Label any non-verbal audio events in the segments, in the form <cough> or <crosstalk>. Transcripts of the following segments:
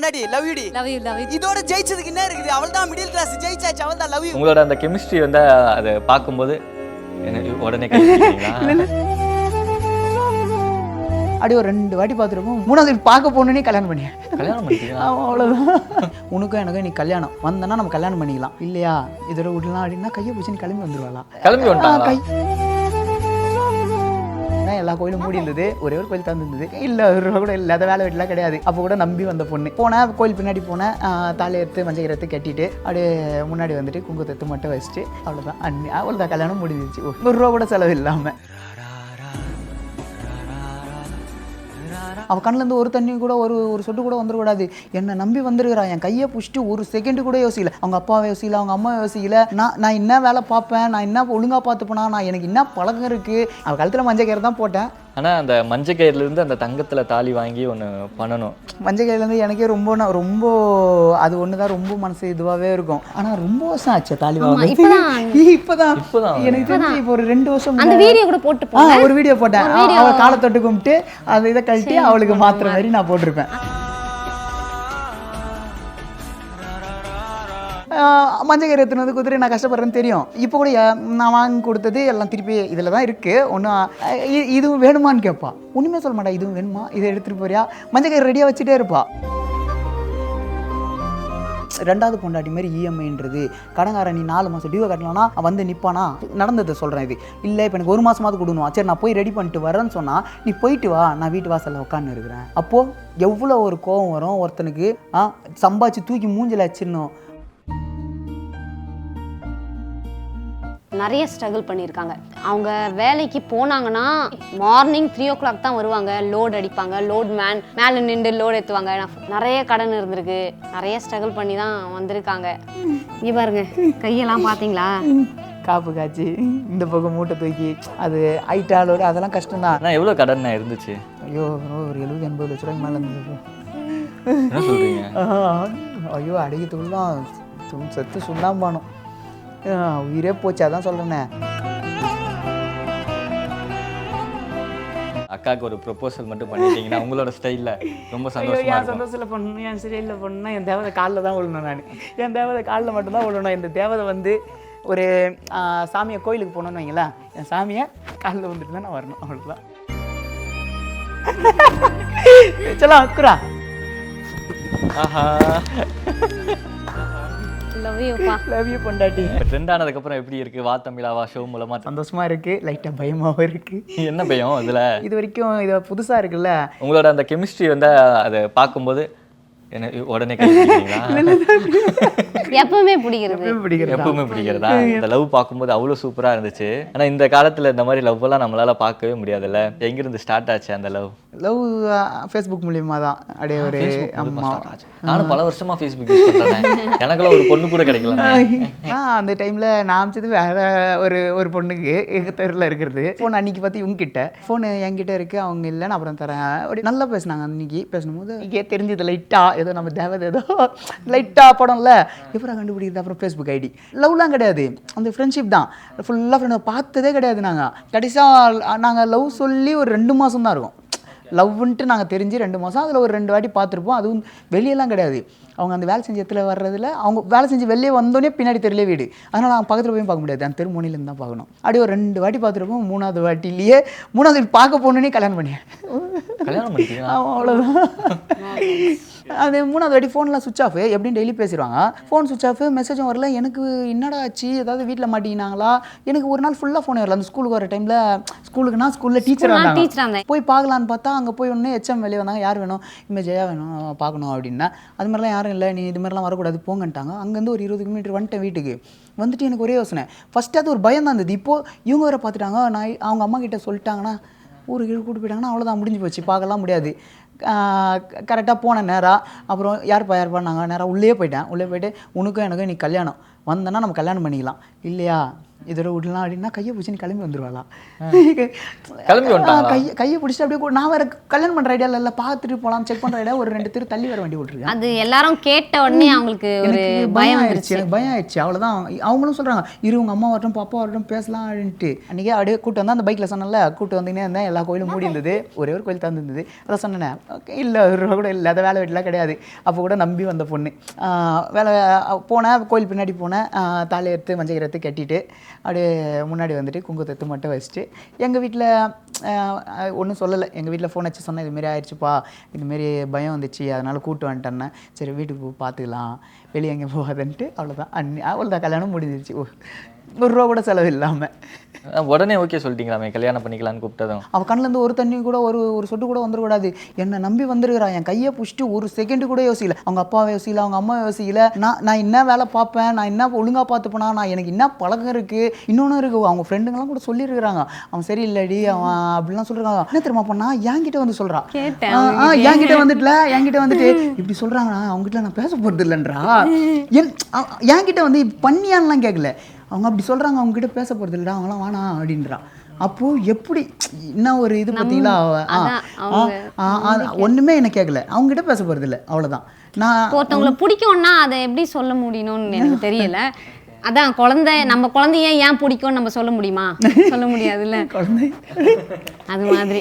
பொண்டாட்டி லவ் யூடி love you love you இதோட ஜெயிச்சதுக்கு என்ன இருக்குது? அவள் தான் மிடில் கிளாஸ் ஜெயிச்சாச்சு அவள் தான் லவ் யூ உங்களோட அந்த கெமிஸ்ட்ரி வந்து அதை பார்க்கும்போது என்ன உடனே <laughs> அப்படி ஒரு ரெண்டு வாட்டி பார்த்துருப்போம். மூணாவது பார்க்க போகணுன்னே கல்யாணம் பண்ணியா? கல்யாணம் ஆமாம் அவ்வளோதான் உனக்கும் எனக்கும் நீ கல்யாணம். வந்தனா நம்ம கல்யாணம் பண்ணிக்கலாம். இல்லையா? இதோட விடலாம் அப்படின்னா கையை பிடிச்சி நீ கிளம்பி வந்துருவாளா? கிளம்பி வந்துட்டாங்களா கை. நான் எல்லா கோயிலும் மூடி இருந்தது? ஒரே ஒரு கோயில் தந்துருந்தது இல்லை ஒரு ரூபா கூட இல்லாத வேலை வெட்டிலாம் கிடையாது. அப்போ கூட நம்பி வந்த பொண்ணு. போனேன் கோயில் பின்னாடி போனேன் தாலி எடுத்து மஞ்சள் எடுத்து கட்டிட்டு அப்படியே முன்னாடி வந்துட்டு குங்குமத்தை மட்டும் வச்சுட்டு அவ்வளோதான் அன்னி அவ்வளோதான் கல்யாணம் முடிஞ்சிச்சு ஒரு ரூபா கூட செலவு இல்லாமல் அவள் கண்ணிலேருந்து ஒரு தண்ணி கூட ஒரு ஒரு சொட்டு கூட வந்துடக்கூடாது என்னை நம்பி வந்திருக்கிறா. என் கையை பிடிச்சிட்டு ஒரு செகண்டு கூட யோசிக்கல. அவங்க அப்பாவை யோசிக்கல அவங்க அம்மா யோசிக்கல. நான் நான் என்ன வேலை பார்ப்பேன்? நான் என்ன ஒழுங்காக பார்த்துப்பேனா? நான் எனக்கு என்ன பழக்கம் இருக்குது அவள் கழுத்தில் மஞ்சள் கயிறு தான் போட்டேன். ஆனா அந்த மஞ்சள் கயிறுல இருந்து அந்த தங்கத்துல தாலி வாங்கி ஒண்ணு பண்ணணும். மஞ்சள் கயிறுலேருந்து எனக்கே ரொம்ப நான் ரொம்ப அது ஒன்று தான் ரொம்ப மனசு இதுவாகவே இருக்கும். ஆனால் ரொம்ப வருஷம் ஆச்சு தாலி வாங்க இப்பதான். <laughs> இப்போதான். எனக்கு தெரிஞ்சு இப்போ ஒரு ரெண்டு வருஷம் அந்த வீடியோ கூட போட்டு ஒரு வீடியோ போட்டேன். அவள் காலை தொட்டு கும்பிட்டு அந்த இதை கழட்டி அவளுக்கு மாத்துற மாதிரி நான் போட்டிருப்பேன். மஞ்சள் கயிறு எடுத்துனது குதிரை நான் கஷ்டப்படுறேன்னு தெரியும். இப்போ கூட நான் வாங்கி கொடுத்தது எல்லாம் திருப்பி இதில் தான் இருக்குது ஒன்றும் இதுவும் வேணுமான்னு கேட்பா. ஒன்றுமே சொல்ல மாட்டா இதுவும் வேணுமா? இதை எடுத்துகிட்டு போறியா? மஞ்சள் கயிறு ரெடியாக வச்சுட்டே இருப்பா. ரெண்டாவது பொண்டாட்டி மாதிரி இஎம்ஐன்றது கடங்காரன் நீ நாலு மாதம் டியூவை கட்டலாம்னா வந்து நிற்பானா நடந்ததை சொல்கிறேன் இது. இல்லை இப்போ எனக்கு ஒரு மாதமாவது கொடுணும் சரி நான் போய் ரெடி பண்ணிட்டு வரேன்னு சொன்னால் நீ போயிட்டு வா நான் வீட்டு வாசலில் உட்காந்து இருக்கிறேன். அப்போது எவ்வளோ ஒரு கோவம் வரும் ஒருத்தனுக்கு சம்பாதிச்சு தூக்கி மூஞ்சில் வச்சிடணும். நிறைய ஸ்ட்ரகிள் பண்ணியிருக்காங்க. அவங்க வேலைக்கு போனாங்கன்னா மார்னிங் த்ரீ ஓ கிளாக் தான் வருவாங்க. லோட் அடிப்பாங்க. லோட் மேன் மேலே நின்று லோட் ஏற்றுவாங்க நிறைய கடன் இருந்திருக்கு. நிறைய ஸ்ட்ரகிள் பண்ணி தான் வந்திருக்காங்க. இங்க பாருங்க கையெல்லாம் பார்த்தீங்களா? காப்பு காய்ச்சி இந்த பக்கம் மூட்டை தூக்கி அது ஐட்டாலோட அதெல்லாம் கஷ்டம்தான். ஆனா எவ்வளவு கடன் இருந்துச்சு? ஐயோ ஒரு எழுபது எண்பது லட்ச ரூபாய்க்கு மேலே இருந்தது என்ன சொல்றீங்க? ஆஹ், ஐயோ அடிக்கிறதுக்குள்ள தான். செத்து சுண்ணாம்பானோம். உயிரே போச்சு அதான் சொல்கிறேனே அக்காவுக்கு ஒரு ப்ரொபோசல் மட்டும் பண்ணிட்டீங்கன்னா உங்களோட ஸ்டைல்ல ரொம்ப சந்தோஷமா என் சந்தோஷத்தில் பண்ணணும் என் சரியில் பண்ணணும் என் தேவதை காலில் தான் விழணும் நான். என் தேவதை காலில் மட்டும்தான் விழணும். இந்த தேவதை வந்து ஒரு சாமியை கோயிலுக்கு போகணுன்னு வைங்களேன் என் சாமியை காலில் வந்துட்டு தான் நான் வரணும் அவ்வளோதான் <laughs> சொல்லலாம் அக்குரா ஆஹா. லவ் யூப்பா லவ் யூ பொண்டாட்டி. ட்ரெண்ட் ஆனதுக்கு அப்புறம் எப்படி இருக்கு? வா தமிழாவா ஷோ மூலமா சந்தோஷமா இருக்கு லைட்டாக பயமாகவும் இருக்கு. என்ன பயம் இதுல? இது வரைக்கும் இது புதுசாக இருக்குல்ல? உங்களோட அந்த கெமிஸ்ட்ரி வந்து அதை பார்க்கும்போது என்ன உடனே எப்பவுமே பிடிக்கிறது. பிடிக்கிறது எப்பவுமே பிடிக்கிறதா? இந்த லவ் பார்க்கும்போது அவ்வளோ சூப்பரா இருந்துச்சு. ஆனா இந்த காலத்துல இந்த மாதிரி லவ் எல்லாம் நம்மளால பார்க்கவே முடியாதுல்ல? எங்கிருந்து ஸ்டார்ட் ஆச்சு அந்த லவ் லவ் ஃபேஸ்புக் மூலியமா தான். அப்படியே ஒரு நானும் பல வருஷமா ஃபேஸ்புக் யூஸ் பண்றேன். எனக்குலாம் ஒரு பொண்ணு கூட கிடைக்கல நான் அந்த டைமில் நான் அமைச்சது வேற ஒரு ஒரு பொண்ணுக்கு எங்கள் தெருவில் இருக்கிறது. ஃபோன் அன்னைக்கு பார்த்து இவங்க கிட்ட ஃபோன் என்கிட்ட இருக்கு அவங்க இல்லை நான் அப்புறம் தரேன். அப்படி நல்லா பேசினாங்க அன்னைக்கு. பேசும்போது இங்கே தெரிஞ்சது லைட்டாக ஏதோ நம்ம தேவதை ஏதோ லைட்டாக படம்ல. எப்பறம் கண்டுபிடிக்கிறது? அப்புறம் ஃபேஸ்புக் ஐடி லவ்லாம் கிடையாது. அந்த ஃப்ரெண்ட்ஷிப் தான். ஃபுல்லாக ஃப்ரெண்ட் பார்த்ததே கிடையாது நாங்கள் கடைசியாக நாங்கள் லவ் சொல்லி ஒரு ரெண்டு மாதம் தான் இருக்கும். லவ்ன்ட்டு நாங்கள் தெரிஞ்சு ரெண்டு மாதம் அதில் ஒரு ரெண்டு வாட்டி பார்த்துருப்போம். அதுவும் வெளியெல்லாம் கிடையாது. அவங்க அந்த வேலை செஞ்ச இடத்துல வர்றதுல அவங்க வேலை செஞ்சு வெளியே வந்தோடனே பின்னாடி தெரியல வீடு. அதனால் அவங்க பக்கத்தில் போய் பார்க்க முடியாது. அந்த தெருமுனையிலேருந்து தான் பார்க்கணும். அப்படியே ஒரு ரெண்டு வாட்டி பார்த்துருப்போம். மூணாவது வாட்டிலேயே மூணாவது பார்க்க போனோடனே கல்யாணம் பண்ணியேன் கல்யாணம் பண்ணிட்டீங்களா? ஆமாம் அவ்வளோதான் அது மூணாவது வாட்டி ஃபோன்லாம் சுவிச் ஆஃப் எப்படின்னு டெய்லி பேசிடுவாங்க. ஃபோன் சுவிச் ஆஃப் மெசேஜும் வரல எனக்கு என்னடா ஆச்சு ஏதாவது வீட்டில் மாட்டிக்கினாங்களா? எனக்கு ஒரு நாள் ஃபுல்லாக ஃபோன் வரல. அந்த ஸ்கூலுக்கு வர டைமில் ஸ்கூலுக்குனா ஸ்கூலில் டீச்சர் வந்தாங்க. போய் பார்க்கலான்னு பார்த்தா அங்கே போய் ஒன்று ஹெச்எம் வெளியே வந்தாங்க. யார் வேணும்? இனிமேல் ஜெயா வேணும் பார்க்கணும் அப்படின்னா. அது மாதிரிலாம் யாரும் இல்லை. நீ இது மாதிரிலாம் வரக்கூடாது போங்கன்ட்டாங்க. அங்கேருந்து ஒரு இருபது கிலோமீட்டர் வந்துட்டேன் வீட்டுக்கு. வந்துட்டு எனக்கு ஒரே யோசனை. ஃபஸ்ட்டு அது ஒரு பயம் தான் இருந்தது. இப்போது இவங்க வேறு பார்த்துட்டாங்க. நான் அவங்க அம்மா கிட்ட சொல்லிட்டாங்கன்னா ஊருக்கு கீழே கூட்டு போயிட்டாங்கன்னா அவ்வளோதான் முடிஞ்சு போச்சு. பார்க்கலாம் முடியாது. கரெக்டாக போனேன் நேராக அப்புறம் யார்ப்பா நாங்கள் நேராக உள்ளே போயிட்டேன். உள்ளே போயிட்டு உனக்கும் எனக்கும் நீ கல்யாணம். வந்தேன்னா நம்ம கல்யாணம் பண்ணிக்கலாம். இல்லையா? இதோட விடலாம் அப்படின்னா கையை பிடிச்சி கிளம்பி வந்துருவாளா? <laughs> கிளம்பி? கையை கையை பிடிச்சிட்டு அப்படியே கூட- நான் வேற கல்யாணம் பண்ற ஐடியா இல்லை பார்த்துட்டு போகலாம் செக் பண்ற ஐடியா ஒரு ரெண்டு தெரு தள்ளி வர வண்டி விட்டுருக்கேன் அது எல்லாரும் கேட்ட உடனே அவங்களுக்கு ஒரு பயம் ஆயிடுச்சு எனக்கு பயம் ஆயிடுச்சு. அவ்வளோதான் அவங்களும் சொல்றாங்க இரு உங்க அம்மா வரட்டும் பாப்பா வரட்டும் பேசலாம் அப்படின்ட்டு. அன்றைக்கி அப்படியே கூட்டு வந்தா அந்த பைக்கில் சொன்னல கூட்டு வந்தீங்கன்னா இருந்தேன் எல்லா கோயிலும் மூடி இருந்தது ஒரே ஒரு கோயில் திறந்து இருந்தது அதான் சொன்னேன் இல்லை ஒரு ரூபா கூட இல்லை அதை வேலை வீட்டிலாம் கிடையாது. அப்போ கூட நம்பி வந்த பொண்ணு. ஆஹ் வேலை போனேன் கோயில் பின்னாடி போனேன். தாலி எடுத்து மஞ்சள் எடுத்து கட்டிட்டு அப்படியே முன்னாடி வந்துட்டு குங்குமத்தை மட்டும் வச்சுட்டு எங்கள் வீட்டில் ஒன்றும் சொல்லலை. எங்கள் வீட்டில் ஃபோன் வச்சு சொன்னேன் இதுமாரி ஆயிடுச்சுப்பா இதுமாரி பயம் வந்துச்சு. அதனால் கூட்டு வந்துட்டேன்னேன் சரி வீட்டுக்கு போய் பார்த்துக்கலாம் வெளியே எங்கே போகாதுன்ட்டு அவ்வளோதான் அன்னி அவ்வளோதான் கல்யாணம் முடிஞ்சிருச்சு. ஓ, ஒரு ரூபா கூட செலவு இல்லாமல் உடனே ஓகே சொல்லிட்டீங்களாமே கல்யாணம் பண்ணிக்கலான்னு கூப்பிட்டதும். அவள் கண்ணிலேருந்து ஒரு தண்ணி கூட ஒரு ஒரு சொட்டு கூட வந்துடக்கூடாது. என்னை நம்பி வந்திருக்கிறான் என் கையை பிடிச்சிட்டு ஒரு செகண்ட் கூட யோசிக்கல. அவங்க அப்பாவை யோசிக்கல அவங்க அம்மா யோசிக்கல. நான் நான் என்ன வேலை பார்ப்பேன் நான் என்ன ஒழுங்காக பார்த்துப்பேனா நான் எனக்கு என்ன பழக்கம் இருக்குது இன்னொன்று இருக்குது அவங்க ஃப்ரெண்டுங்கெல்லாம் கூட சொல்லியிருக்கிறாங்க. அவன் சரியில்லடி அவன் அப்படிலாம் சொல்லிருக்காங்க என்ன தெரியுமா பண்ணா? என்கிட்ட வந்து சொல்கிறான் என்கிட்ட வந்துட்டுல என்கிட்ட வந்துட்டு இப்படி சொல்றாங்கண்ணா அவங்ககிட்ட நான் பேச போறது இல்லைன்றா என் என்கிட்ட வந்து பண்ணியான்லாம் கேட்கல அவங்க அப்படி சொல்றாங்க அவங்க கிட்ட பேச போறது இல்லடா அவங்களாம் வேணாம் அப்படின்றா. அப்போ எப்படி என்ன ஒரு இது பார்த்தீங்களா? ஒண்ணுமே என்ன கேட்கல அவங்க கிட்ட பேச போறது இல்லை அவ்வளவுதான். நான் ஒருத்தவங்களை பிடிக்கும்னா அதை எப்படி சொல்ல முடியணும்னு எனக்கு தெரியல. அதான் குழந்தை நம்ம குழந்தைய ஏன் பிடிக்கும்னு நம்ம சொல்ல முடியுமா? சொல்ல முடியாதுல்ல. <laughs> குழந்தை. அது மாதிரி.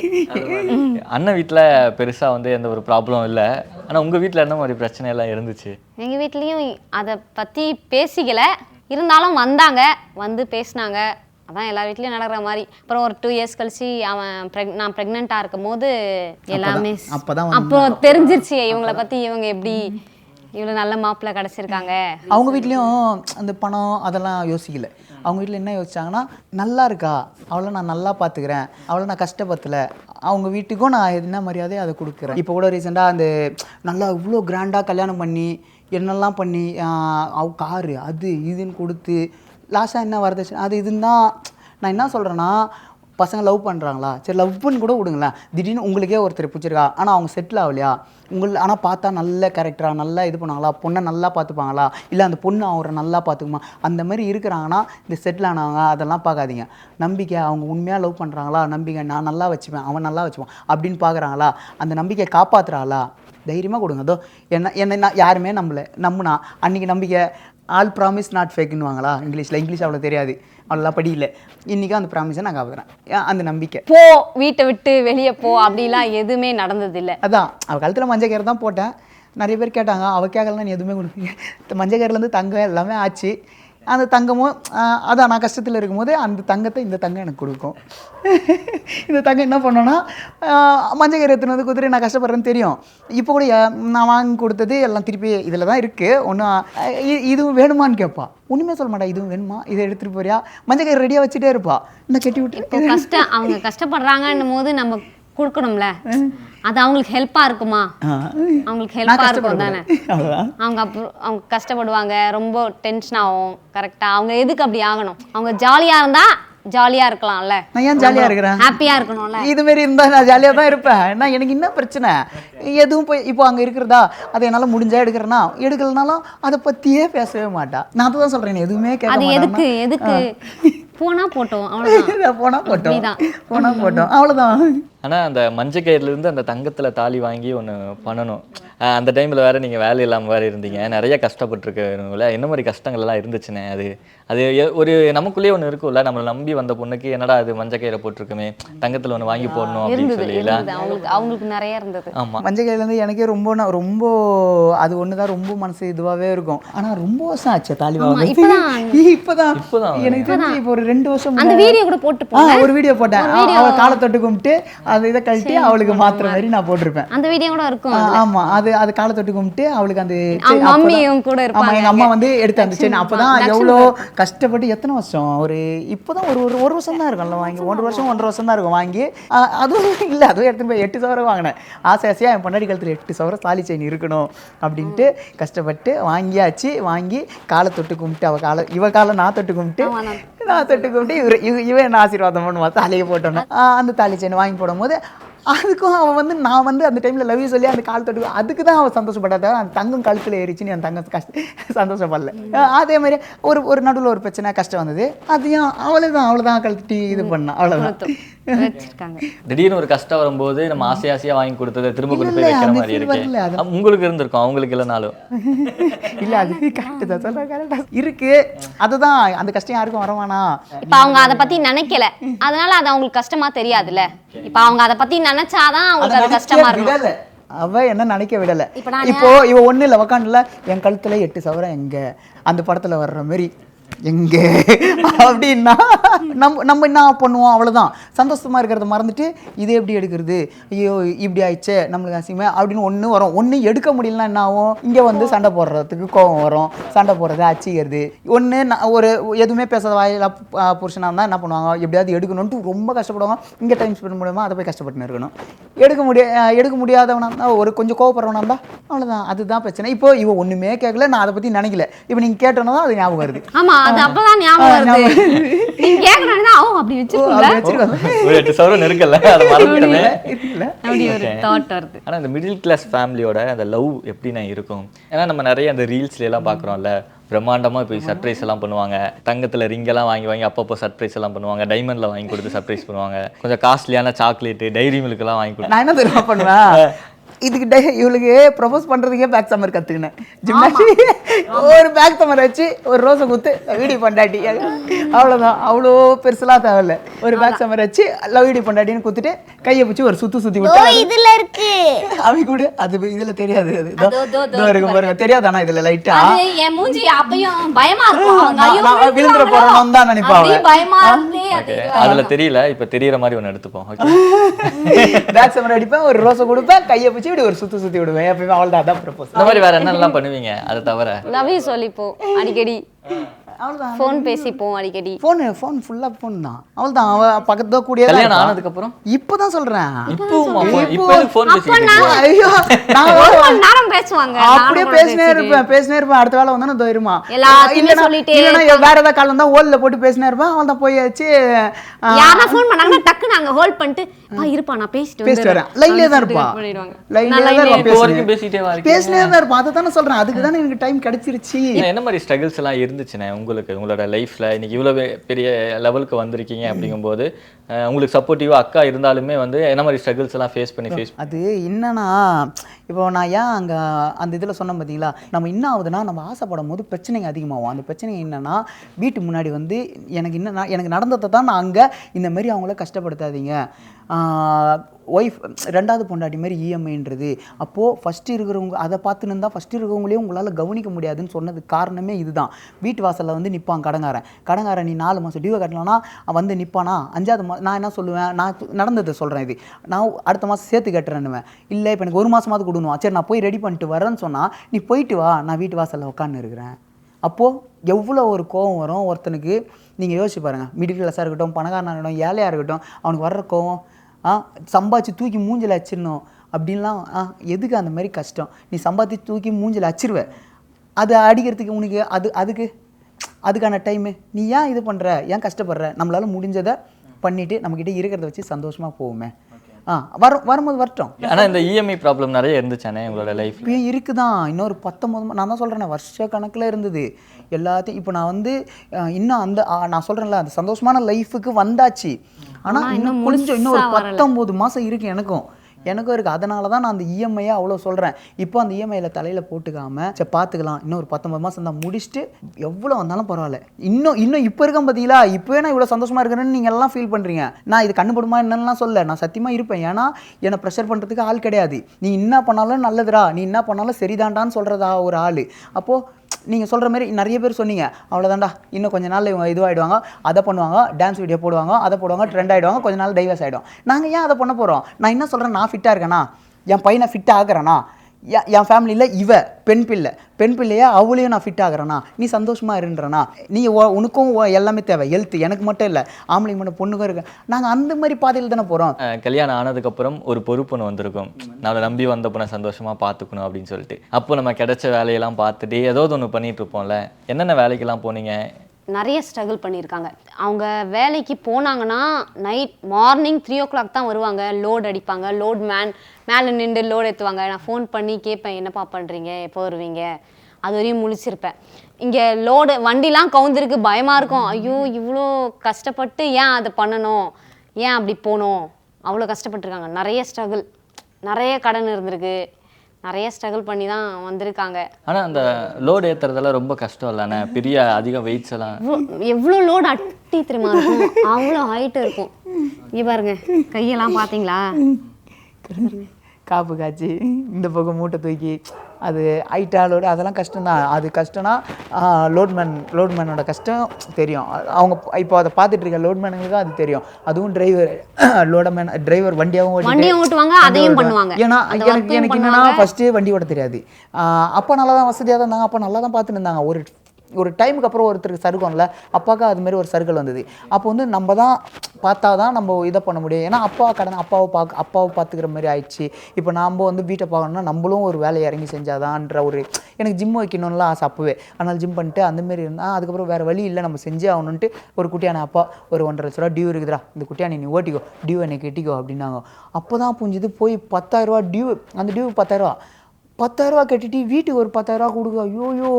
அண்ணன் வீட்டில் பெருசாக வந்து எந்த ஒரு ப்ராப்ளம் இல்லை. ஆனால் உங்கள் வீட்டில் என்ன மாதிரி பிரச்சனை எல்லாம் இருந்துச்சு? எங்க வீட்லயும் அதை பத்தி பேசிக்கல. இருந்தாலும் வந்தாங்க வந்து பேசினாங்க. அதான் எல்லா வீட்லயும் நடக்கிற மாதிரி. அப்புறம் ஒரு டூ இயர்ஸ் கழிச்சு அவன் preg- நான் ப்ரெக்னெண்ட்டாக இருக்கும் போது எல்லாமே அப்போ தெரிஞ்சிருச்சு இவங்கள பத்தி இவங்க எப்படி இவ்வளோ நல்ல மாப்பிள்ளை கிடச்சிருக்காங்க. அவங்க வீட்லேயும் அந்த பணம் அதெல்லாம் யோசிக்கல. அவங்க வீட்டில் என்ன யோசிச்சாங்கன்னா நல்லா இருக்கா? அவளை நான் நல்லா பார்த்துக்கிறேன் அவளை நான் கஷ்டப்படுத்தலை. அவங்க வீட்டுக்கும் நான் என்ன மரியாதையோ அதை கொடுக்குறேன். இப்போ கூட ரீசெண்டாக அந்த நல்லா இவ்வளோ கிராண்டாக கல்யாணம் பண்ணி என்னெல்லாம் பண்ணி அவ காரு அது இதுன்னு கொடுத்து லாஸ்ட்டாக என்ன வரதட்சணை அது இதுன்னு தான் நான் என்ன சொல்கிறேன்னா பசங்க லவ் பண்ணுறாங்களா சரி லவ்னு கூட விடுங்களேன். திடீர்னு உங்களுக்கே ஒருத்தர் பிடிச்சிருக்கா? ஆனால் அவங்க செட்டில் ஆகலையா? உங்கள் ஆனால் பார்த்தா நல்ல கேரக்டராக நல்லா இது பண்ணுவாங்களா? பொண்ணை நல்லா பார்த்துப்பாங்களா? இல்லை அந்த பொண்ணு அவரை நல்லா பார்த்துக்குமா? அந்த மாதிரி இருக்கிறாங்கன்னா இந்த செட்டில் ஆனவங்க அதெல்லாம் பார்க்காதீங்க. நம்பிக்கை அவங்க உண்மையாக லவ் பண்ணுறாங்களா நம்பிக்கை நான் நல்லா வச்சுப்பேன் அவன் நல்லா வச்சுப்பான் அப்படின்னு பார்க்குறாங்களா? அந்த நம்பிக்கையை காப்பாற்றுறாளா தைரியமாக கொடுங்க. அதோ என்ன என்ன யாருமே நம்பல. நம்புனா அன்றைக்கி நம்பிக்கை ஆல் ப்ராமிஸ் நாட் ஃபேக்குன்னுவாங்களா இங்கிலீஷில். இங்கிலீஷ் அவ்வளோ தெரியாது. அவ்வளோலாம் படிக்கல. இன்றைக்கி அந்த ப்ராமிஸை நான் காப்பாற்றுறேன் அந்த நம்பிக்கை. போ வீட்டை விட்டு வெளியே போ அப்படிலாம் எதுவுமே நடந்ததில்லை. அதான். அவள் கழுத்தில் மஞ்சள் கயிறு தான் போட்டேன். நிறைய பேர் கேட்டாங்க அவள் கேட்கலாம் நீ எதுவுமே கொடுப்பீங்க மஞ்சள் கயிறுலேருந்து தங்கம் எல்லாமே ஆச்சு. அந்த தங்கமும் அதான் நான் கஷ்டத்தில் இருக்கும்போது அந்த தங்கத்தை இந்த தங்கம் எனக்கு கொடுக்கும். <laughs> இந்த தங்கம் என்ன பண்ணோன்னா எடுத்துன்னு வந்து குதிரை நான் கஷ்டப்படுறேன்னு தெரியும். இப்போ கூட நான் வாங்கி கொடுத்தது எல்லாம் திருப்பி இதில் தான் இருக்குது ஒன்றும் இதுவும் வேணுமான்னு கேட்பா. ஒன்றுமே சொல்ல மாட்டா இதுவும் வேணுமா? இதை எடுத்துகிட்டு போறியா? மஞ்சள் கயிறு ரெடியாக வச்சுட்டே இருப்பா. இந்த கட்டி விட்டு. கஷ்டம் அவங்க கஷ்டப்படுறாங்கன்னும் போது நம்ம கொடுக்கணும்ல. அது அவங்களுக்கு ஹெல்ப்பா இருக்குமா. அவங்களுக்கு ஹெல்ப்பா இருக்கும் தானே. அவங்க அப்புறம் அவங்க கஷ்டப்படுவாங்க ரொம்ப டென்ஷன் ஆகும் கரெக்டா அவங்க எதுக்கு அப்படி ஆகணும்? அவங்க ஜாலியா இருந்தா ஜாலியா இருக்கலாம்ல. நான் ஏன் ஜாலியாக இருக்கிறேன்? ஹாப்பியா இருக்கணும்ல. இது மாதிரி இருந்தால் நான் ஜாலியாக தான் இருப்பேன். நான் எனக்கு என்ன பிரச்சனை? எதுவும் போய் இப்போ அங்கே இருக்கிறதா? அதை என்னால் முடிஞ்சா எடுக்கிறேன்னா எடுக்கலனாலும் அதை பற்றியே பேசவே மாட்டா. நான் தான் சொல்கிறேன் எதுவுமே கேட்க அது எதுக்கு எதுக்கு? போனா போட்டோம் அவ்வளவுதான். <laughs> போனால் போட்டோம். போனால் போட்டோம். அவ்வளோதான் ஆனால் அந்த மஞ்சள் கயிறுலேருந்து அந்த தங்கத்தில் தாலி வாங்கி ஒன்று பண்ணணும். அஹ் அந்த டைமில் வேறு நீங்கள் வேலை இல்லாமல் வேறு இருந்தீங்க. நிறைய கஷ்டப்பட்டுருக்கீங்கள என்ன மாதிரி கஷ்டங்கள் எல்லாம் இருந்துச்சுண்ணே அது அது ஒரு நமக்குள்ளேயே ஒன்று இருக்கும்ல. நம்மளை நம்பி வந்த பொண்ணுக்கு என்னடா அது மஞ்சள் கயிறை போட்டிருக்குமே? தங்கத்தில் ஒன்று வாங்கி போடணும் அப்படின்னு இருந்தது அவங்களுக்கு அவங்களுக்கு நிறைய இருந்தது. ஆமாம் மஞ்சள் கையிலேருந்து எனக்கே ரொம்ப நான் ரொம்ப அது ஒன்று தான் ரொம்ப மனசு இதுவாகவே இருக்கும். ஆனால் ரொம்ப வருஷம் ஆச்சு தாலி வாங்க இப்பதான். இப்போதான். <laughs> இப்பதான். எனக்கு தெரிஞ்சு இப்போ ஒரு ரெண்டு வருஷம் அந்த வீடியோ கூட போட்டு ஒரு வீடியோ போட்டேன். அவ காலை தொட்டு கும்பிட்டு அந்த இதை கழட்டி அவளுக்கு மாத்துற மாதிரி நான் போட்டிருப்பேன். அந்த வீடியோ கூட இருக்கும் ஆ, ஆமா அது அது காலை தொட்டு கும்பிட்டு அவளுக்கு அந்த மம்மியும் கூட இருப்பாங்க எங்க அம்மா வந்து எடுத்து அந்த செயின். அப்பதான் தட்சணை எவ்வளோ கஷ்டப்பட்டு எத்தனை வருஷம்? ஒரு இப்போதான் ஒரு ஒரு ஒரு வருஷம் தான் இருக்கும்ல வாங்கி. ஒன்றரை வருஷம் ஒன்றரை வருஷம் தான் இருக்கும் வாங்கி. அதுவும் இல்லை அதுவும் எடுத்துட்டு போய் எட்டு சவரம் வாங்கினேன். ஆசை ஆசையாக என் பொண்டாடி கழுத்தில் எட்டு சவரம் தாலி செயின் இருக்கணும் அப்படின்ட்டு கஷ்டப்பட்டு வாங்கியாச்சு. வாங்கி காலை தொட்டு கும்பிட்டு அவ காலை இவ காலை நான் தொட்டு கும்பிட்டு நான் தொட்டு கும்பிட்டு இவர் இவ இவன் ஆசீர்வாதம் பண்ணுவா? தாலியை போட்டோன்னே அந்த தாலி செயின் வாங்கி போடும்போது அதுக்கும் அவன் வந்து நான் வந்து அந்த டைமில் லவ் சொல்லி அந்த கால் தட்டு அதுக்கு தான் அவன் சந்தோஷப்படாத அந்த தங்கம் கழுத்தில் ஏறிச்சுன்னு என் தங்கம் கஷ்ட சந்தோஷப்படல. அதே மாதிரி ஒரு ஒரு நடுவில் ஒரு பிரச்சனை கஷ்டம் வந்தது. அதையும் அவளே தான் அவளை தான் கழுத்தி இது பண்ணான் அவ்வளோதான் <laughs> வச்சிருக்காங்க திடீர்னு ஒரு கஷ்டம் வரும்போது நம்ம ஆசை ஆசையா வாங்கி கொடுத்ததை திரும்ப கொண்டு போய் வைக்கிற மாதிரி இருக்கு. உங்களுக்கு இருந்திருக்கும் அவங்களுக்கு இல்லைனாலும் <laughs> இல்லை அது கரெக்டு தான். கரெக்டாக இருக்கு. அதுதான் அந்த கஷ்டம் யாருக்கும் வரவானா இப்ப அவங்க அதை பத்தி நினைக்கல. அதனால அது அவங்களுக்கு கஷ்டமா தெரியாதுல்ல. இப்ப அவங்க அதை பத்தி நினைச்சாதான் அவங்களுக்கு அது கஷ்டமா இருக்கும். அவ என்ன நினைக்க விடல. இப்போ இவ ஒண்ணு இல்ல உக்காண்டுல என் கழுத்துல எட்டு சவரம் எங்க? அந்த படத்துல வர்ற மாதிரி எங்கே? <laughs> அப்படின்னா நம்ம நம்ம என்ன பண்ணுவோம்? அவ்வளோதான் சந்தோஷமா இருக்கிறத மறந்துட்டு இது எப்படி எடுக்கிறது? ஐயோ இப்படி ஆயிடுச்சே நம்மளுக்கு அசிங்கமே அப்படின்னு ஒன்று வரும். ஒன்று எடுக்க முடியலன்னா என்ன ஆகும்? இங்கே வந்து சண்டை போடுறதுக்கு கோபம் வரும். சண்டை போடுறது அச்சிக்கிறது. ஒன்று நான் ஒரு எதுவுமே பேசாத வாயில புருஷனாக புருஷனா என்ன பண்ணுவாங்க? எப்படியாவது எடுக்கணும்ட்டு ரொம்ப கஷ்டப்படுவாங்க. இங்கே டைம் ஸ்பெண்ட் முடியுமா அதை போய் கஷ்டப்பட்டு இருக்கணும். எடுக்க முடிய எடுக்க முடியாதவனா இருந்தால் ஒரு கொஞ்சம் கோவப்படுறவனா இருந்தால் அவ்வளோதான் அதுதான் பிரச்சனை. இப்போ இவன் ஒன்றுமே கேட்கல நான் அதை பத்தி நினைக்கல. இப்போ நீங்க கேட்டோன்னா தான் அது ஞாபகம் வருது. ஆமாம் அது அப்பதான் ஞாபகம் வருது. நீங்க கேக்குறாங்க ஓ அப்படி வச்சிருக்கோம்ல? அப்படி வச்சிருக்காங்க ஒரு எட்டு சவரம் இருக்குல்ல அதை மறந்துட்டோமே இருக்குல்ல அப்படி ஒரு தாட் வருது. ஆனா இந்த மிடில் கிளாஸ் ஃபேமிலியோட அந்த லவ் எப்படிண்ணா இருக்கும்? ஏன்னா நம்ம நிறைய அந்த ரீல்ஸ்ல எல்லாம் பார்க்குறோம்ல பிரம்மாண்டமா போய் சர்ப்ரைஸ் எல்லாம் பண்ணுவாங்க. தங்கத்துல ரிங் எல்லாம் வாங்கி வாங்கி அப்பப்போ சர்ப்ரைஸ் எல்லாம் பண்ணுவாங்க. டைமண்ட்ல வாங்கி கொடுத்து சர்ப்ரைஸ் பண்ணுவாங்க. கொஞ்சம் காஸ்ட்லியான சாக்லேட் டைரி மில்க் எல்லாம் வாங்கி கொடுத்து. நான் என்ன தெரியுமா பண்ணுவேன்? <laughs> இதுக்கு டே இவளுக்கு ப்ரொபோஸ் பண்றதுக்கே பேக் சம்மர் கத்துக்கினேன். ஜிம்னாஸ்டி ஒரு பேக் சம்மர் வச்சு ஒரு ரோஸை குத்து வீடியோ பண்ணாட்டி அவ்வளவுதான். அவ்வளோ பெருசுலாம் தேவையில்ல. ஒரு பேக் சம்மர் வச்சு லவ் வீடியோ பண்ணாட்டின்னு குத்துட்டு கையை பிடிச்சி ஒரு சுத்து சுத்தி விட்டு இதுல இருக்கு. அவன் கூட. அது இதுல தெரியாது. அது இதோ, அதோ, இதோ, இதோ இருக்கு பாருங்க. தெரியாது ஆனா இதுல லைட்டா அது என் மூஞ்சி அப்பயும் பயமா இருக்கும். விழுந்துற போறோம்னு தான் நினைப்பா அவ. அப்படியே பயமா. அதுல தெரியல. இப்ப தெரியற மாதிரி ஒண்ணு எடுத்துப்போம்? பேக் <laughs> சம்மர் அடிப்பேன் ஒரு ரோஸை கொடுப்பேன் கையை பிடிச்சி இப்படி ஒரு சுத்து சுத்தி விடுவேன். எப்பயுமே அவள்தான் அதான் ப்ரப்போஸ் இந்த மாதிரி வேற என்னெல்லாம் பண்ணுவீங்க? அதை தவிர. லவ் யூ சொல்லிப்போம் அடிக்கடி அவ்வளவுதான் ஃபோன் பேசிப்போம் அடிக்கடி. ஃபோனு ஃபோன் ஃபுல்லாக ஃபோன் தான். அவள் தான் அவள் பக்கத்துல கூடிய கல்யாணம் ஆனதுக்கு அப்புறம் இப்போதான் சொல்றேன். இப்போ ஃபோன் ஐயோ நான் <laughs> பேசுவாங்க. அப்படியே பேசினே. இருப்பேன் பேசினே இருப்பேன். அடுத்த வேலை வந்தா எல்லாத்தையுமே இல்லைன்னா சொல்லிட்டே இல்லைன்னா வேற ஏதாவது கால் வந்தா ஓல்ல போட்டு பேசினே இருப்பேன். அவள் தான் போயாச்சு யாரா ஃபோன் பண்ணாங்கன்னா டக்கு நாங்க ஹோல்ட் பண்ணிட்டு பா இருப்பா நான் பேசிட்டு பேசிட்டு வரேன். வந்துடுறேன்." லைன்லேயே தான் இருப்பா. லைன்லேயே தான் இருப்பா. இப்போ பேசிட்டே வா இருக்கீங்க. பேசினே தான் இருப்பா. அதை தானே சொல்றேன். அதுக்கு தானே எனக்கு டைம் கிடைச்சிருச்சு. என்ன மாதிரி ஸ்ட்ரகிள்ஸ் எல்லாம் இருந்துச்சுண்ணே? உங்களுக்கு உங்களோட லைஃப்ல இன்னைக்கு இவ்வளவு பெரிய லெவலுக்கு வந்திருக்கீங்க அப்படிங்கும்போது உங்களுக்கு சப்போர்ட்டிவா அக்கா இருந்தாலுமே வந்து என்ன மாதிரி ஸ்ட்ரகிள்ஸ் எல்லாம் ஃபேஸ் பண்ணி ஃபேஸ் அது என்னன்னா இப்போ நான் ஏன் அங்கே அந்த இதில் சொன்னேன் பார்த்தீங்களா நம்ம என்ன ஆகுதுன்னா நம்ம ஆசைப்படும் போது பிரச்சனைங்க அதிகமாகும். அந்த பிரச்சனை என்னன்னா வீட்டு முன்னாடி வந்து எனக்கு என்ன எனக்கு நடந்ததை தான் நான் அங்கே இந்த மாதிரி அவங்கள கஷ்டப்படுத்தாதீங்க. ஒய்ஃப் ரெண்டாவது பொண்டாட்டி மாதிரி இஎம்ஐன்றது அப்போது ஃபஸ்ட்டு இருக்கிறவங்க அதை பார்த்துன்னு இருந்தால் ஃபஸ்ட்டு இருக்கிறவங்களையும் உங்களால் கவனிக்க முடியாதுன்னு சொன்னது காரணமே இதுதான். வீட்டு வாசலில் வந்து நிற்பான் கடங்காரன். கடங்காரன் நீ நாலு மாதம் டியூவை கட்டலனா அவன் வந்து நிற்பானா அஞ்சாவது மா நான் என்ன சொல்லுவேன்? நான் நடந்ததை சொல்கிறேன் இது. நான் அடுத்த மாதம் சேர்த்து கட்டுறேன்னுவேன். இல்லை இப்போ எனக்கு ஒரு மாதமாவது கொடுணும். சரி நான் போய் ரெடி பண்ணிட்டு வரேன்னு சொன்னால் நீ போயிட்டு வா நான் வீட்டு வாசலில் உட்காந்து இருக்கிறேன். அப்போது எவ்வளோ ஒரு கோவம் வரும் ஒருத்தனுக்கு? நீங்கள் யோசிச்சு பாருங்கள் மிடில் கிளாஸாக இருக்கட்டும் பணக்காரனாக இருக்கட்டும் ஏழையாக இருக்கட்டும் அவனுக்கு வர்ற கோவம் சம்பாதிச்சு தூக்கி மூஞ்சில் அச்சிடணும் அப்படின்லாம் ஆ எதுக்கு அந்த மாதிரி கஷ்டம்? நீ சம்பாதிச்சு தூக்கி மூஞ்சில் அச்சிருவ. அது அடிக்கிறதுக்கு உனக்கு அது அதுக்கு அதுக்கான டைமு நீ ஏன் இது பண்ணுற ஏன் கஷ்டப்படுற? நம்மளால முடிஞ்சதை பண்ணிட்டு நம்மக்கிட்ட இருக்கிறத வச்சு சந்தோஷமாக போவோமே. ஆ வரும் வரும்போது வரட்டும். ஆனா இந்த இஎம்ஐ ப்ராப்ளம் நிறைய இருந்துச்சானே உங்களோட லைஃப் இப்பயும் இருக்குதான் இன்னொரு பத்தொம்பது நான் தான் சொல்கிறேன் வருஷ கணக்கில் இருந்தது. எல்லாத்தையும் இப்போ நான் வந்து இன்னும் அந்த ஆ, நான் சொல்கிறேன்ல அந்த சந்தோஷமான லைஃபுக்கு வந்தாச்சு. ஆனால் இன்னும் கொஞ்சம் இன்னும் ஒரு பத்தொம்போது மாதம் இருக்கு எனக்கும். எனக்கும் இருக்குது அதனால தான் நான் அந்த இஎம்ஐயை அவ்வளோ சொல்கிறேன் இப்போ அந்த இஎம்ஐயில் தலையில் போட்டுக்காம சரி பார்த்துக்கலாம் இன்னும் ஒரு பத்தொம்பது மாதம் தான் முடிச்சுட்டு எவ்வளோ வந்தாலும் பரவாயில்ல. இன்னும் இன்னும் இப்போ இருக்கேன் பார்த்தீங்களா இப்போவே நான் இவ்வளோ சந்தோஷமாக இருக்கிறேன்னு நீங்கள் எல்லாம் ஃபீல் பண்ணுறீங்க நான் இது கண்டுபடுமா என்னெல்லாம் சொல்ல. நான் சத்தியமாக இருப்பேன். ஏன்னா என்னை ப்ரெஷர் பண்ணுறதுக்கு ஆள் கிடையாது. நீ என்ன பண்ணாலும் நல்லதுடா. நீ என்ன பண்ணாலும் சரிதான்டான்னு சொல்கிறதா ஒரு ஆள். அப்போது நீங்கள் சொல்கிற மாதிரி நிறைய பேர் சொன்னீங்க. அவ்வளோதான்டா இன்னும் கொஞ்ச நாள் இவங்க இதுவாகிடுவாங்க அதை பண்ணுவாங்க டான்ஸ் வீடியோ போடுவாங்க அதை போடுவாங்க ட்ரெண்ட் ஆகிடுவாங்க கொஞ்ச நாள் டைவர்ஸ் ஆகிடும் நாங்கள் ஏன் அதை பண்ண போகிறோம் நான் என்ன சொல்கிறேன் நான் ஃபிட்டாக இருக்கேனா? என் பையனை ஃபிட் ஆகுறேனா என் என் ஃபேமிலியில் இவ பெண் பிள்ளை. பெண் பிள்ளையா அவளையும் நான் ஃபிட் ஆகிறேனா? நீ சந்தோஷமாக இருன்றனா? நீ உனக்கும் எல்லாமே தேவை. ஹெல்த் எனக்கு மட்டும் இல்லை ஆம்பளைங்க மட்டும் பொண்ணுக்கும் இருக்கு நாங்கள் அந்த மாதிரி பாதையில் தானே போகிறோம் கல்யாணம் ஆனதுக்கப்புறம் ஒரு பொறுப்புன்னு வந்திருக்கும். நம்மளை நம்பி வந்த பொண்ணை சந்தோஷமாக பார்த்துக்கணும் அப்படின்னு சொல்லிட்டு. அப்போ நம்ம கிடைச்ச வேலையெல்லாம் பார்த்துட்டு ஏதாவது ஒன்று பண்ணிட்டு இருப்போம்ல. என்னென்ன வேலைக்கெல்லாம் போனீங்க? நிறைய ஸ்ட்ரகிள் பண்ணியிருக்காங்க. அவங்க வேலைக்கு போனாங்கன்னா night morning three o'clock தான் வருவாங்க. லோட் அடிப்பாங்க. லோட் மேன் மேலே நின்று லோட் ஏற்றுவாங்க நான் ஃபோன் பண்ணி கேட்பேன் என்னப்பா பண்ணுறீங்க எப்போ வருவீங்க? அது வரையும் முழிச்சிருப்பேன். இங்கே லோடு வண்டிலாம் கவுந்திருக்கு. பயமாக இருக்கும். ஐயோ இவ்வளோ கஷ்டப்பட்டு ஏன் அதை பண்ணணும்? ஏன் அப்படி போகணும்? அவ்வளோ கஷ்டப்பட்டிருக்காங்க. நிறைய ஸ்ட்ரகிள் நிறைய கடன் இருந்திருக்கு. நிறைய ஸ்ட்ரகிள் பண்ணி தான் வந்திருக்காங்க. ஆனா அந்த லோடு ஏத்துறதெல்லாம் ரொம்ப கஷ்டம் இல்லைண்ணே பெரிய அதிக வெயிட்ஸ் எல்லாம். எவ்வளோ- லோடு அட்டி தெரியுமா இருக்கும்? அவ்வளோ ஹைட் இருக்கும். இங்கே பாருங்க கையெல்லாம் பார்த்தீங்களா காப்பு காய்ச்சி இந்த பக்கம் மூட்டை தூக்கி அது ஹைட்டாலோடு அதெல்லாம் கஷ்டம்தான். அது கஷ்டம்னா லோட்மேன் லோட்மேனோட கஷ்டம் தெரியும். அவங்க இப்போ அதை பார்த்துட்டு இருக்க லோட்மேனுங்களுக்கு அது தெரியும். அதுவும் டிரைவர் லோடமேன் டிரைவர் வண்டியாகவும் ஓட்டுவாங்க, அதையும் பண்ணுவாங்க. ஏன்னா எனக்கு எனக்கு என்னன்னா. ஃபஸ்ட்டு வண்டி ஓட்ட தெரியாது. அப்பா நல்லா தான் வசதியாக தான் இருந்தாங்க அப்பா நல்லா தான் பார்த்துட்டு இருந்தாங்க. ஒரு ஒரு டைமுக்கு அப்புறம் ஒருத்தருக்கு சருகம்ல அப்பாவுக்கு அது மாதிரி ஒரு சருகல் வந்தது. அப்போ வந்து நம்ம தான் பார்த்தா தான் நம்ம இதை பண்ண முடியும். ஏன்னா அப்பா கடன் அப்பாவை பார்க்க அப்பாவை பார்த்துக்கிற மாதிரி ஆயிடுச்சு. இப்போ நாம் வந்து வீட்டை பார்க்கணும்னா நம்மளும் ஒரு வேலையை இறங்கி செஞ்சாதான்ற ஒரு எனக்கு ஜிம் வைக்கணும்லாம் ஆசை அப்போவே. அதனால் ஜிம் பண்ணிட்டு அந்த மாதிரி இருந்தால் அதுக்கப்புறம் வேறு வழி இல்லை நம்ம செஞ்சே ஆகணுன்ட்டு ஒரு குட்டியான அப்பா ஒரு ஒன்றரை லட்ச ரூபா டியூ இருக்குதுடா. இந்த குட்டியானை நீ ஓட்டிக்கோ டியூ என்னை கட்டிக்கோ அப்படின்னாங்க. அப்போ தான் புரிஞ்சுது போய் பத்தாயிரரூவா டியூ அந்த டியூ பத்தாயிரரூவா பத்தாயிரரூவா கட்டிட்டு வீட்டுக்கு ஒரு பத்தாயிரரூவா கொடுக்க ஐயோயோ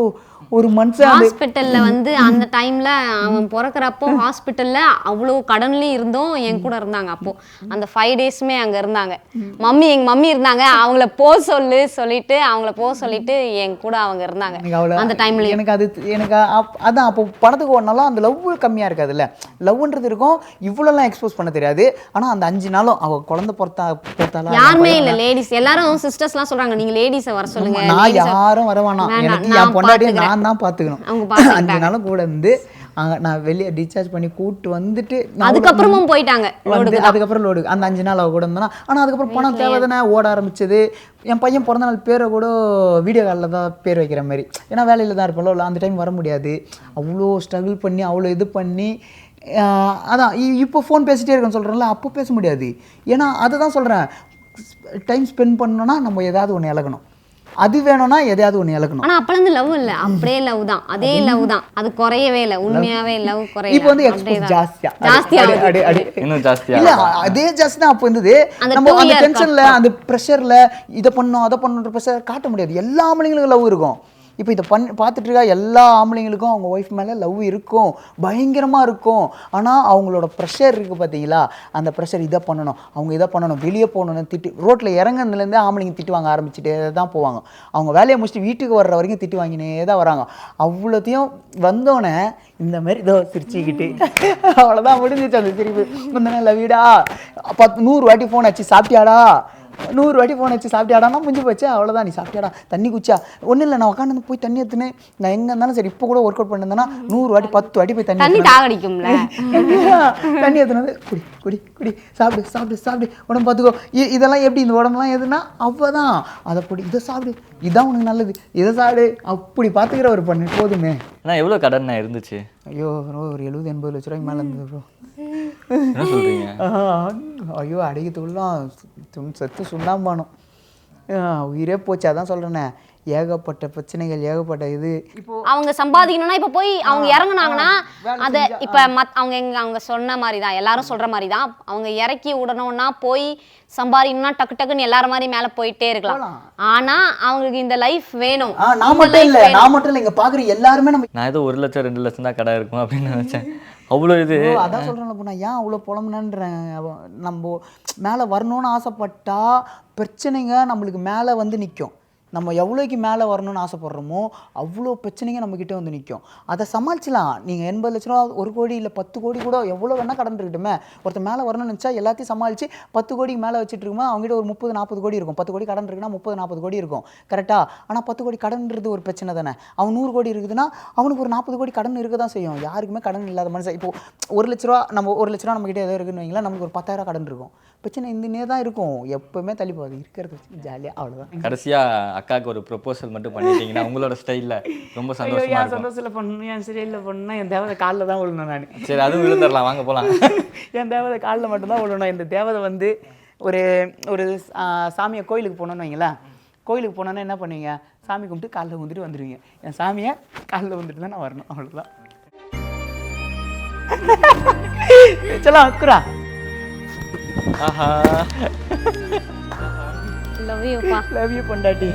ஒரு மனுஷன் ஹாஸ்பிட்டல்ல வந்து அந்த டைம்ல அவன் பிறக்கறப்போ ஹாஸ்பிட்டல்ல அவ்வளோ கடன்லயும் இருந்தோம் என் கூட இருந்தாங்க அப்போ. அந்த ஃபைவ் டேஸுமே அங்க இருந்தாங்க. மம்மி எங்க மம்மி இருந்தாங்க. அவங்கள போ சொல்லு சொல்லிட்டு அவங்கள போ சொல்லிட்டு என் கூட அவங்க இருந்தாங்க. அந்த டைம்ல எனக்கு அது எனக்கு அதான் அப்போ படத்துக்கு ஓடினாலும் அந்த லவ் கம்மியாக இருக்காதுல்ல. லவ்ன்றது இருக்கும். இவ்வளோலாம் எக்ஸ்போஸ் பண்ண தெரியாது. ஆனால் அந்த அஞ்சு நாளும் அவள் குழந்தை பொறுத்தா பொறுத்தாலும் யாருமே இல்ல. லேடிஸ் எல்லாரும் சிஸ்டர்ஸ்லாம் சொல்றாங்க. நீங்க லேடிஸை வர சொல்லுங்க. நான் யாரும் வர வேணாம். வேணாம், எனக்கு என் பார்த்துக்கிறேன். நான் தான் பார்த்துக்கணும். அஞ்சு நாளும் கூட இருந்து அங்க நான் வெளியே டிஸ்சார்ஜ் பண்ணி கூப்பிட்டு வந்துட்டு அதுக்கப்புறமும் போயிட்டாங்க. வந்து அதுக்கப்புறம் லோடு அந்த அஞ்சு நாள் அவ கூட இருந்தேன்னா ஆனால் அதுக்கப்புறம் பணம் தேவை தானே ஓட ஆரம்பிச்சது. என் பையன் பிறந்த நாள் பேரை கூட வீடியோ காலில் தான் பேர் வைக்கிற மாதிரி. ஏன்னா வேலையில் தான் இருப்போம்ல அந்த டைம் வர முடியாது. அவ்வளோ ஸ்ட்ரகிள் பண்ணி அவ்வளோ இது பண்ணி அதான் இப்போ ஃபோன் பேசிட்டே இருக்கேன்னு சொல்கிறேன்ல அப்போ பேச முடியாது. ஏன்னா அதை தான் சொல்கிறேன் டைம் ஸ்பெண்ட் பண்ணோன்னா நம்ம ஏதாவது ஒன்று இழக்கணும். அது வேணும்னா எதையாவது ஒன்று இழக்கணும். ஆனா அப்பல இருந்து லவ் இல்ல. அப்படியே லவ் தான். அதே லவ் தான். அது குறையவே இல்ல. உண்மையாவே லவ் குறையல. இப்போ வந்து எக்ஸ்போஸ். ஜாஸ்தியா. ஜாஸ்தியா அடி-. அடி- இன்னும் ஜாஸ்தியா இல்ல அதே ஜாஸ்தி தான் அப்போ இருந்தது. அந்த நம்ம அந்த டென்ஷன்ல அந்த ப்ரெஷர்ல இதை பண்ணோம் அதை பண்ணணுன்ற ப்ரெஷர் காட்ட முடியாது. எல்லா ஆம்பளைங்களுக்கும் லவ் இருக்கும். இப்போ இதை பண் பார்த்துட்ருக்கா எல்லா ஆம்பளைங்களுக்கும் அவங்க ஒய்ஃப் மேலே லவ் இருக்கும் பயங்கரமாக இருக்கும். ஆனால் அவங்களோட ப்ரெஷர் இருக்குது பார்த்தீங்களா? அந்த ப்ரெஷர் இதை பண்ணணும் அவங்க இதை பண்ணணும் வெளியே போகணும்னு திட்டு ரோட்டில் இறங்குனதுலேருந்தே ஆம்பளைங்க திட்டு வாங்க ஆரம்பிச்சுட்டே தான் போவாங்க. அவங்க வேலையை முடிச்சுட்டு வீட்டுக்கு வர்ற வரைக்கும் திட்டு வாங்கினே தான் வராங்க. அவ்வளோத்தையும் வந்தோடனே இந்த மாதிரி இதோ சிரிச்சுக்கிட்டு அவ்வளோதான் முடிஞ்சிச்சு அந்த சிரிப்பு. முந்தின வீடா பத்து நூறு வாட்டி ஃபோன் ஆச்சு சாப்பிட்டியாடா? நூறு வாட்டி ஃபோன் வச்சு சாப்பிட்டியாடானா முடிஞ்சு போச்சு. அவ்வளோதான் நீ சாப்பிட்டியாடா? தண்ணி குச்சா ஒன்றும் இல்லை நான் உட்காந்து போய் தண்ணி எடுத்துனேன் நான் எங்கே இருந்தாலும் சரி இப்போ கூட ஒர்க் அவுட் பண்ணிருந்தேன்னா நூறு வாட்டி பத்து வாட்டி போய் தண்ணி. தாகடிக்கும்ல. <laughs> தண்ணி எத்தனது குடி குடி குடி சாப்பிடு சாப்பிடு சாப்பிடு. உடம்பு பார்த்துக்கோ. இதெல்லாம் எப்படி? இந்த உடம்புலாம் எதுனா அவ்வளோதான் அதை பொடி இதை சாப்பிடு. இதான் உனக்கு நல்லது. இதை சாப்பிடு. அப்படி பார்த்துக்கிற ஒரு பண்ணு போதுமே. அண்ணா எவ்வளோ கடன் இருந்துச்சு? ஐயோ ஒரு எழுபது எண்பது லட்ச ரூபாய்க்கு மேலே இருந்தது ப்ரோ என்ன ஐயோ அடிக்கிறதுக்குலாம் துண் செத்து சுண்ணாம்பானும் உயிரே போச்சு அதான் சொல்கிறேனே ஏகப்பட்ட பிரச்சனைகள் ஏகப்பட்ட இது. அவங்க சம்பாதிக்கணும்னா இப்ப போய் அவங்க இறங்குனாங்கன்னா அத இப்ப மத் அவங்க எங்க அவங்க சொன்ன மாதிரி தான் எல்லாரும் சொல்ற மாதிரி தான் அவங்க இறக்கி விடணும்னா போய் சம்பாதிக்கணும்னா டக்கு டக்குன்னு எல்லாரும் மாதிரி மேல போயிட்டே இருக்கலாம். ஆனா அவங்களுக்கு இந்த லைஃப் வேணும். நான் மட்டும் இல்லை நான் மட்டும் இல்லை இங்கே பார்க்குற எல்லாருமே நம்ம நான் ஏதோ ஒரு லட்சம் ரெண்டு லட்சம் தான் கடன் இருக்கும் அப்படின்னு நினைச்சேன். அவ்வளோ இது. அதான் சொல்கிறேன் இப்போ நான் ஏன் அவ்வளோ புலம்புனேன்றேன்? நம்ம மேலே வரணும்னு ஆசைப்பட்டா பிரச்சனைங்க நம்மளுக்கு மேலே வந்து நிற்கும் நம்ம எவ்வளோக்கு மேலே வரணும்னு ஆசைப்படுறோமோ அவ்வளோ பிரச்சனைங்க நம்மக்கிட்ட வந்து நிற்கும் அதை சமாளிச்சலாம். நீங்கள் எண்பது லட்ச ரூபா ஒரு கோடி இல்லை பத்து கோடி கூட எவ்வளோ வேணால் கடந்துருக்கட்டுமே ஒருத்தர் மேலே வரணும்னு நினச்சா எல்லாத்தையும் சமாளித்து பத்து கோடிக்கு மேலே வச்சுட்டு இருக்குமா அவங்ககிட்ட ஒரு முப்பது நாற்பது கோடி இருக்கும். பத்து கோடி கடன் இருக்குன்னா முப்பது நாற்பது கோடி இருக்கும். கரெக்டாக ஆனால் பத்து கோடி கடன்றது ஒரு பிரச்சனை தானே? அவன் நூறு கோடி இருக்குதுன்னா அவனுக்கு ஒரு நாற்பது கோடி கடன் இருக்க தான் செய்யும். யாருக்குமே கடன் இல்லாத மனுஷன். இப்போ ஒரு லட்ச ரூபா நம்ம ஒரு லட்ச ரூபா நம்மகிட்ட ஏதோ இருக்குன்னு வைங்களா நமக்கு ஒரு பத்தாயிரம் கடன் இருக்கும். பிரச்சனை இந்த தான் இருக்கும். எப்பவுமே தள்ளி போகாது. இருக்கிறது வச்சு ஜாலியாக அவ்வளோதான் கடைசியாக அக்காவுக்கு ஒரு ப்ரொபோசல் மட்டும் பண்ணிட்டீங்கன்னா உங்களோட ஸ்டைல்ல ரொம்ப சந்தோஷமா என் சந்தோஷத்தில் பண்ணணும் என் சரியில் பண்ணணும் என் தேவதை காலில் தான் விழணும் நான். சரி அதுவும் விழுந்துடலாம் வாங்க போலாம். <laughs> என் தேவதை காலில் மட்டும்தான் விழணும். இந்த தேவதை வந்து ஒரு ஒரு சாமியை கோயிலுக்கு போனோன்னு வைங்களேன் கோயிலுக்கு போனோன்னா என்ன பண்ணுவீங்க? சாமி கும்பிட்டு காலில் வந்துட்டு வந்துடுவீங்க என் சாமியை காலில் வந்துட்டு தான் நான் வரணும். அவ்வளோதான் <laughs> சலோ அக்குரா ஆஹா. லவ் யூப்பா லவ் யூ பொண்டாட்டி.